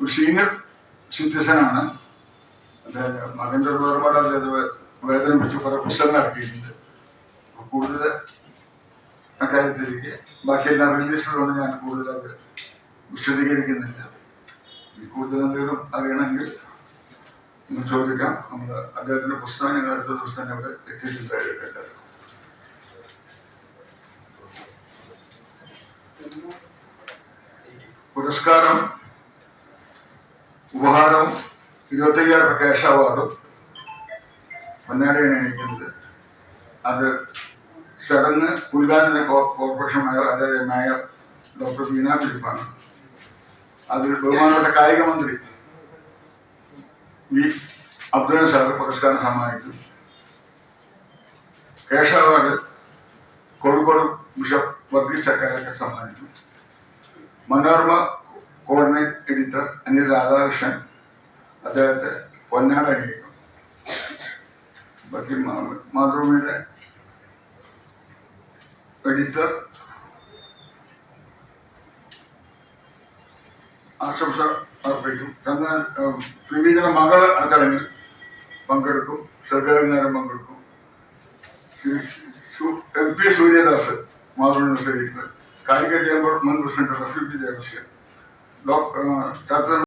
ഒരു സീനിയർ സിറ്റിസനാണ്. അദ്ദേഹം മകന്റെ ഒരു വേർപാട് അദ്ദേഹത്തെ വേദനിപ്പിച്ച് കുറെ പുസ്തകങ്ങൾ ഇറക്കിയിട്ടുണ്ട്. കൂടുതൽ അക്കാര്യത്തിലേക്ക് ബാക്കിയെല്ലാം റിലീസുകൊണ്ട് ഞാൻ കൂടുതലത് വിശദീകരിക്കുന്നില്ല. കൂടുതൽ എന്തെങ്കിലും അറിയണമെങ്കിൽ നിങ്ങൾ ചോദിക്കാം. നമ്മൾ അദ്ദേഹത്തിന്റെ പുസ്തകം ഞങ്ങൾ അടുത്ത ദിവസം തന്നെ ഇവിടെ എത്തിച്ചിട്ടുണ്ടായിരിക്കട്ടെ പുരസ്കാരം ഉപഹാരവും ഇരുപത്തയ്യായിരം ക്യാഷ് അവാർഡും പൊന്നാടിയാണ് എണീക്കുന്നത് അത് ചടങ്ങ് ഉദ്ഘാടന കോർപ്പറേഷൻ മേയർ അതായത് മേയർ ഡോക്ടർ ബീന ഫിലിപ്പാണ് അതിൽ ബഹുമാനപ്പെട്ട കായിക മന്ത്രി വി അബ്ദുൽ സാർ പുരസ്കാരം സമ്മാനിച്ചു. Cash award Kozhikode bishop Varghese ചക്കാരൊക്കെ സമ്മാനിച്ചു. മനോരമ കോർഡിനേറ്റ് എഡിറ്റർ അനിൽ രാധാകൃഷ്ണൻ അദ്ദേഹത്തെ പൊന്നാട അണിയിക്കും ബാക്കി മാ- മാതൃഭൂമിയുടെ എഡിറ്റർ ആശംസ അർപ്പിക്കും ചന്ദ്രൻ ശ്രീവിജയുടെ മകള് ആ ചടങ്ങിൽ പങ്കെടുക്കും സർഗാവിനാരം പങ്കെടുക്കും ശ്രീ സു- M P Suryadas Mathrubhumi editor കായിക ചേംബർ മുൻ പ്രസിഡന്റ് റഫീഖ് ദേവസ്യ 咯，嗯，下次。